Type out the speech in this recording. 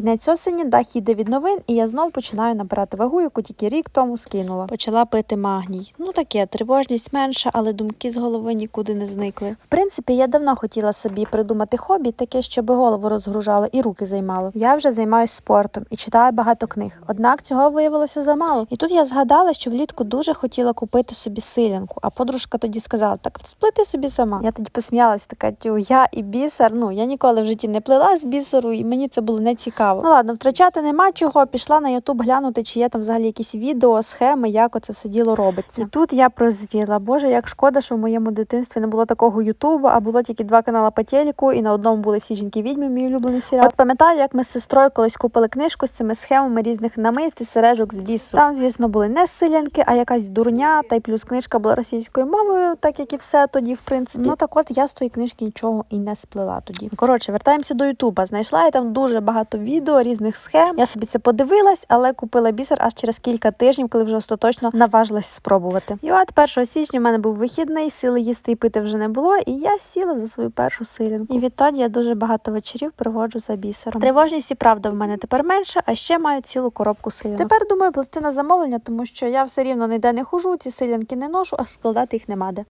Кінець осені, дах їде від новин, і я знов починаю набирати вагу, яку тільки рік тому скинула. Почала пити магній. Ну таке, тривожність менша, але думки з голови нікуди не зникли. В принципі, я давно хотіла собі придумати хобі, таке, щоб голову розгружало і руки займало. Я вже займаюся спортом і читаю багато книг. Однак цього виявилося замало. І тут я згадала, що влітку дуже хотіла купити собі силянку, а подружка тоді сказала: так сплити собі сама. Я тоді посміялась, така тю, я і бісер. Ну я ніколи в житті не плела з бісеру, і мені це було не цікаво. Ну ладно, втрачати нема чого. Пішла на Ютуб глянути, чи є там взагалі якісь відео, схеми, як оце все діло робиться. І тут я прозріла. Боже, як шкода, що в моєму дитинстві не було такого Ютуба, а було тільки два канали по телеку, і на одному були всі жінки відьми, мій улюблений серіал. От пам'ятаю, як ми з сестрою колись купили книжку з цими схемами різних намист і сережок з бісу. Там, звісно, були не силянки, а якась дурня, та й плюс книжка була російською мовою, так як і все тоді, в принципі. Ну так от я з тої книжки нічого і не сплела тоді. Коротше, вертаємося до Ютуба. Знайшла я там дуже багато відео, різних схем. Я собі це подивилась, але купила бісер аж через кілька тижнів, коли вже остаточно наважилась спробувати. І от 1 січня в мене був вихідний, сили їсти і пити вже не було, і я сіла за свою першу силянку. І відтоді я дуже багато вечорів проводжу за бісером. Тривожність і правда в мене тепер менше, а ще маю цілу коробку силянок. Тепер думаю плести на замовлення, тому що я все рівно ніде не хожу, ці силянки не ношу, а складати їх нема де.